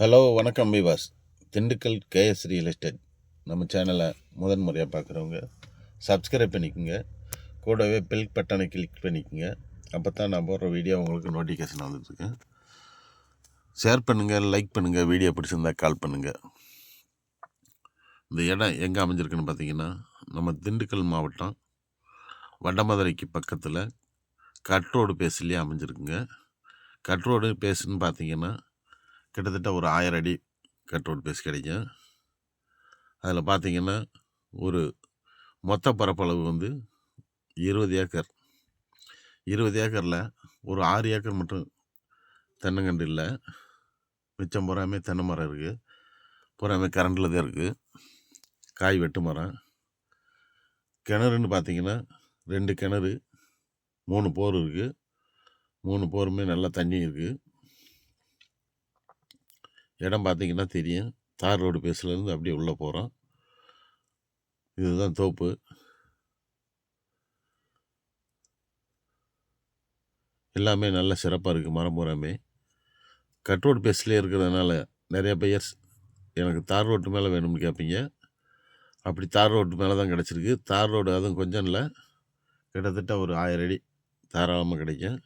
Hello வணக்கம் விவாஸ் Dindigul KS real estate நம்ம சேனலை முதன் முறையாக பார்க்குறவங்க சப்ஸ்கிரைப் பண்ணிக்கோங்க. கூடவே பில் பட்டனை கிளிக் பண்ணிக்கோங்க. அப்போ தான் நான் போடுற வீடியோ உங்களுக்கு நோட்டிஃபிகேஷன் வந்துட்டுருக்கேன் ஷேர் பண்ணுங்கள் லைக் பண்ணுங்கள் வீடியோ பிடிச்சிருந்தா கால் பண்ணுங்கள் இந்த இடம் எங்கே அமைஞ்சிருக்குன்னு பார்த்தீங்கன்னா நம்ம திண்டுக்கல் மாவட்டம் வடமதுரைக்கு பக்கத்தில் கட்ரோடு பேஸ்லேயே அமைஞ்சிருக்குங்க. கட்ரோடு பேசுன்னு பார்த்தீங்கன்னா கிட்டத்தட்ட ஒரு ஆயிரம் அடி கட் பேஸ் கிடைக்கும் அதில் பார்த்தீங்கன்னா ஒரு மொத்த பரப்பளவு வந்து இருபது ஏக்கர். இருபது ஏக்கரில் ஒரு ஆறு ஏக்கர் மட்டும் தென்னங்கண்டு இல்லை. மிச்சம் பூராமே தென்னை மரம் இருக்குது பூராமே கரண்டில் தான் இருக்குது காய் வெட்டு மரம். கிணறுன்னு பார்த்தீங்கன்னா ரெண்டு கிணறு மூணு போர் இருக்குது மூணு போருமே நல்லா தண்ணி இருக்குது இடம் பார்த்தீங்கன்னா தெரியும். தார் ரோடு பேஸ்லேருந்து அப்படியே உள்ளே போகிறோம் இதுதான் தோப்பு. எல்லாமே நல்ல சிறப்பாக இருக்குது மரம் பூராமே. கட் ரோடு பேஸ்லேயே இருக்கிறதுனால நிறைய பேர் எனக்கு தார் ரோட்டு மேலே வேணும்னு கேட்பீங்க. அப்படி தார் ரோட்டு மேலே தான் கிடச்சிருக்கு. தார் ரோடு அதுவும் கொஞ்சம் இல்லை. கிட்டத்தட்ட ஒரு ஆயிரம் அடி தாராளமாக கிடைக்கும்.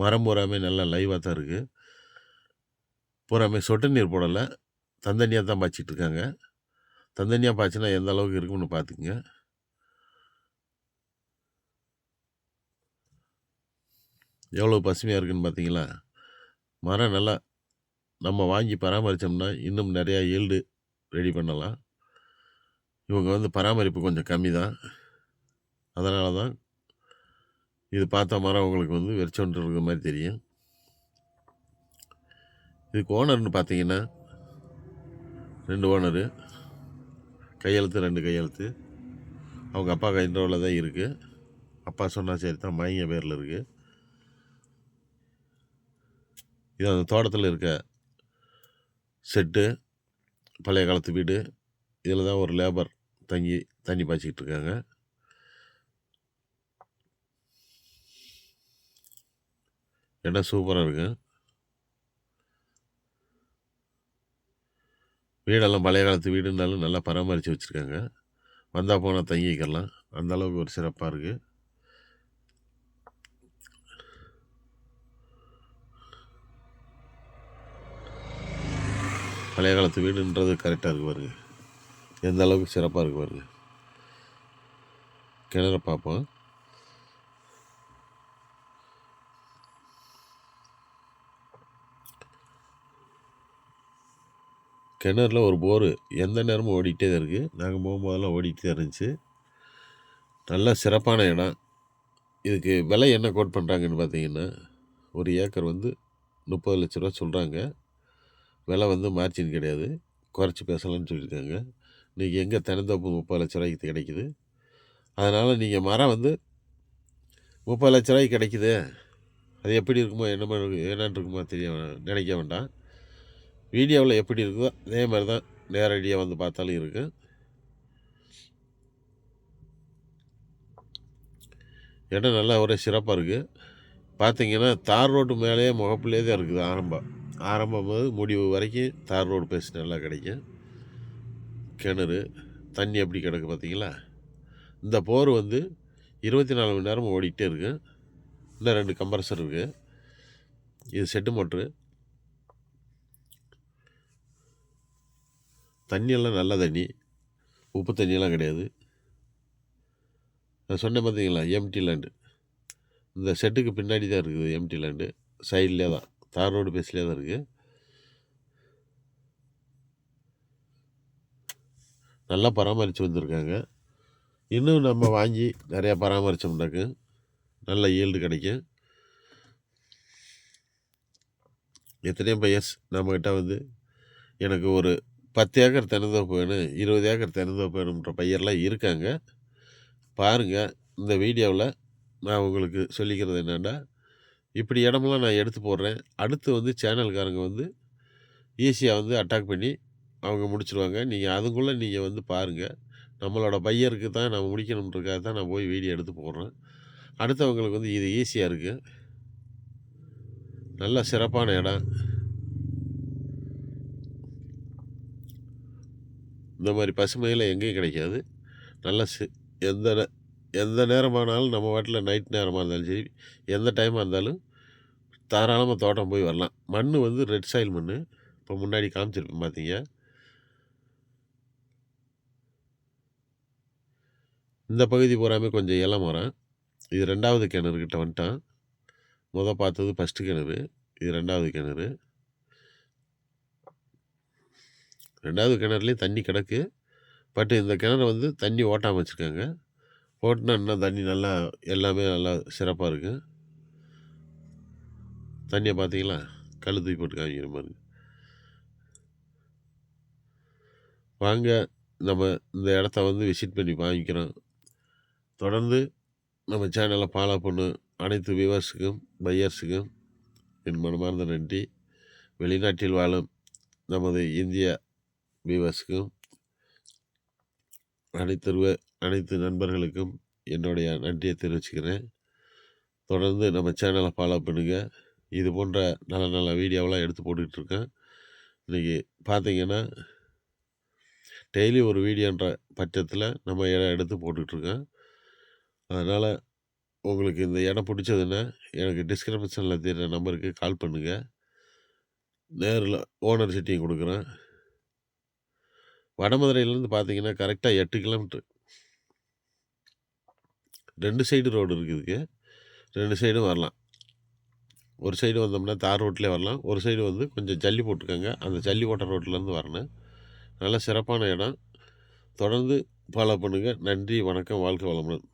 மரம் பூராமே நல்லா லைவாக தான் இருக்குது பூராமே சொட்டு நீர் போடலை. தந்தனியாக தான் பாய்ச்சிட்ருக்காங்க தந்தனியாக பாய்ச்சினா எந்த அளவுக்கு இருக்கும்னு பார்த்துக்குங்க எவ்வளோ பசுமையாக இருக்குதுன்னு பார்த்தீங்களா மரம் நல்லா நம்ம வாங்கி பராமரித்தோம்னா இன்னும் நிறையா ஈல்டு ரெடி பண்ணலாம். இவங்க வந்து பராமரிப்பு கொஞ்சம் கம்மி தான். அதனால தான் இது பார்த்த மரம் உங்களுக்கு வந்து வெறிச்சொன்று இருக்கிற மாதிரி தெரியும். இதுக்கு ஓனர்னு பார்த்தீங்கன்னா ரெண்டு ஓனரு கையெழுத்து ரெண்டு கையெழுத்து. அவங்க அப்பா கைன்றவில் தான் இருக்குது அப்பா சொன்னால் சரி தான் மயங்க பேரில் இருக்குது இது அந்த தோட்டத்தில் இருக்க செட்டு பழைய காலத்து வீடு. இதில் தான் ஒரு லேபர் தங்கி தண்ணி பாய்ச்சிக்கிட்டு இருக்காங்க. இடம் சூப்பராக இருக்கு. வீடெல்லாம் பழைய காலத்து வீடுனாலும் நல்லா பராமரித்து வச்சுருக்காங்க. வந்தால் போனால் தங்கிக்கலாம். அந்த அளவுக்கு ஒரு சிறப்பாக இருக்குது பழைய காலத்து வீடுன்றது கரெக்டாக இருக்கு பாருங்க. எந்த அளவுக்கு சிறப்பாக இருக்கு பாருங்க. கிணற பார்ப்போம். கிணறுல ஒரு போரு. எந்த நேரமும் ஓடிக்கிட்டே தான் இருக்குது நாங்கள் போகும்போதெல்லாம் ஓடிக்கிட்டே தான் இருந்துச்சு. நல்ல சிறப்பான இடம். இதுக்கு விலை என்ன கோட் பண்ணுறாங்கன்னு பார்த்தீங்கன்னா ஒரு ஏக்கர் வந்து முப்பது லட்ச ரூபா சொல்கிறாங்க விலை வந்து மார்ஜின் கிடையாது. குறைச்சி பேசலாம்னு சொல்லியிருக்காங்க. இன்றைக்கி எங்கே தினந்தோப்பு முப்பது லட்ச ரூபாய்க்கு கிடைக்குது. அதனால் நீங்கள் மரம் வந்து முப்பது லட்ச ரூபாய்க்கு கிடைக்குது. அது எப்படி இருக்குமோ என்னமோ என்னன்னு இருக்குமோ தெரிய நினைக்க வேண்டாம். வீடியோவில் எப்படி இருக்குதோ அதே மாதிரி தான் நேரடியாக வந்து பார்த்தாலும் இருக்குது இடம் நல்லா ஒரே சிறப்பாக இருக்குது பார்த்தீங்கன்னா தார் ரோடு மேலேயே முகப்புலேயே தான் இருக்குது ஆரம்பம் ஆரம்பம் போது முடிவு வரைக்கும் தார் ரோடு பேசி நல்லா கிடைக்கும். கிணறு தண்ணி எப்படி கிடக்கு பார்த்தீங்களா? இந்த போர் வந்து இருபத்தி நாலு மணி நேரம் ஓடிக்கிட்டே இருக்குது இன்னும் ரெண்டு கம்ப்ரஸர் இருக்குது இது செட்டு மோட்ரு. தண்ணியெல்லாம் நல்ல தண்ணி. உப்பு தண்ணியெல்லாம் கிடையாது. நான் சொன்னேன் பார்த்தீங்களா எம்டி லேண்டு இந்த செட்டுக்கு பின்னாடி தான் இருக்குது எம்டி லேண்டு சைட்லேயே தான். தார் ரோடு பேஸ்லேயே தான் இருக்குது நல்லா பராமரித்து வந்திருக்காங்க. இன்னும் நம்ம வாங்கி நிறையா பராமரித்தோம்னாக்கு நல்ல ஈல்டு கிடைக்கும். எத்தனையோ பையர்ஸ் நம்மக்கிட்ட வந்து எனக்கு ஒரு பத்து ஏக்கர் தென்னந்தோப்பு வேணும் இருபது ஏக்கர் தென்னந்தோப்பு வேணுன்ற பையர்லாம் இருக்காங்க. பாருங்கள் இந்த வீடியோவில் நான் உங்களுக்கு சொல்லிக்கிறது என்னென்னா இப்படி இடமெல்லாம் நான் எடுத்து போடுறேன். அடுத்து வந்து சேனல்காரங்க வந்து ஈஸியாக வந்து அட்டாக் பண்ணி அவங்க முடிச்சிருவாங்க. நீங்கள் அதுக்குள்ளே நீங்கள் வந்து பாருங்கள் நம்மளோட பையருக்கு தான் நான் முடிக்கணுன்றக்காக தான் நான் போய் வீடியோ எடுத்து போடுறேன். அடுத்தவங்களுக்கு வந்து இது ஈஸியாக இருக்குது நல்ல சிறப்பான இடம். இந்த மாதிரி பசுமையில் எங்கேயும் கிடைக்காது. நல்ல சி எந்த எந்த நேரமானாலும் நம்ம வாட்டில் நைட் நேரமாக இருந்தாலும் சரி எந்த டைமாக இருந்தாலும் தாராளமாக தோட்டம் போய் வரலாம். மண் வந்து ரெட் சாயில் மண் இப்போ முன்னாடி காமிச்சிருப்பேன் பார்த்தீங்க இந்த பகுதி பூராமே கொஞ்சம் இளம் மரம். இது ரெண்டாவது கிணறுக்கிட்ட வந்துட்டான். முத பார்த்தது ஃபஸ்ட்டு கிணறு. இது ரெண்டாவது கிணறு. ரெண்டாவது கிணறுலேயும் தண்ணி கிடக்கு. பட் இந்த கிணறு வந்து தண்ணி ஓட்டாமல் வச்சுருக்காங்க. ஓட்டினா இன்னும் தண்ணி நல்லா எல்லாமே நல்லா சிறப்பாக இருக்குது தண்ணியை பார்த்தீங்களா கழு தூக்கி போட்டு காமிக்கிற மாதிரி. வாங்க நம்ம இந்த இடத்த வந்து விசிட் பண்ணி வாங்கிக்கிறோம். தொடர்ந்து நம்ம சேனலை ஃபாலோ பண்ணு. அனைத்து வியூவர்ஸுக்கும் பையர்ஸுக்கும் என் மனமார்ந்த நன்றி. வெளிநாட்டில் வாழும் நமது இந்திய வீவர்ஸ்க்கும் அனைத்து அனைத்து நண்பர்களுக்கும் என்னுடைய நன்றியை தெரிவிச்சுக்கிறேன். தொடர்ந்து நம்ம சேனலை ஃபாலோ பண்ணுங்கள் இது போன்ற நல்ல நல்ல வீடியோவெலாம் எடுத்து போட்டுக்கிட்டு இருக்கேன். இன்றைக்கி பார்த்தீங்கன்னா டெய்லி ஒரு வீடியோன்ற பட்சத்தில் நம்ம இடம் எடுத்து போட்டுக்கிட்டுருக்கேன் அதனால் உங்களுக்கு இந்த இடம் பிடிச்சதுன்னா எனக்கு டிஸ்கிரிப்ஷனில் தெரிகிற நம்பருக்கு கால் பண்ணுங்கள் நேரில் ஓனர் சிட்டியும் கொடுக்குறேன். வடமதுரையிலேருந்து பார்த்தீங்கன்னா கரெக்டாக எட்டு கிலோமீட்ரு ரெண்டு சைடு ரோடு இருக்குதுக்கு ரெண்டு சைடும் வரலாம். ஒரு சைடு வந்தோம்னா தார் ரோட்லேயே வரலாம். ஒரு சைடு வந்து கொஞ்சம் ஜல்லி போட்டுக்கோங்க அந்த ஜல்லி ஓட்ட ரோட்லேருந்து வரணும். நல்ல சிறப்பான இடம். தொடர்ந்து ஃபாலோ பண்ணுங்கள் நன்றி வணக்கம் வாழ்க்கை வளமுடன்.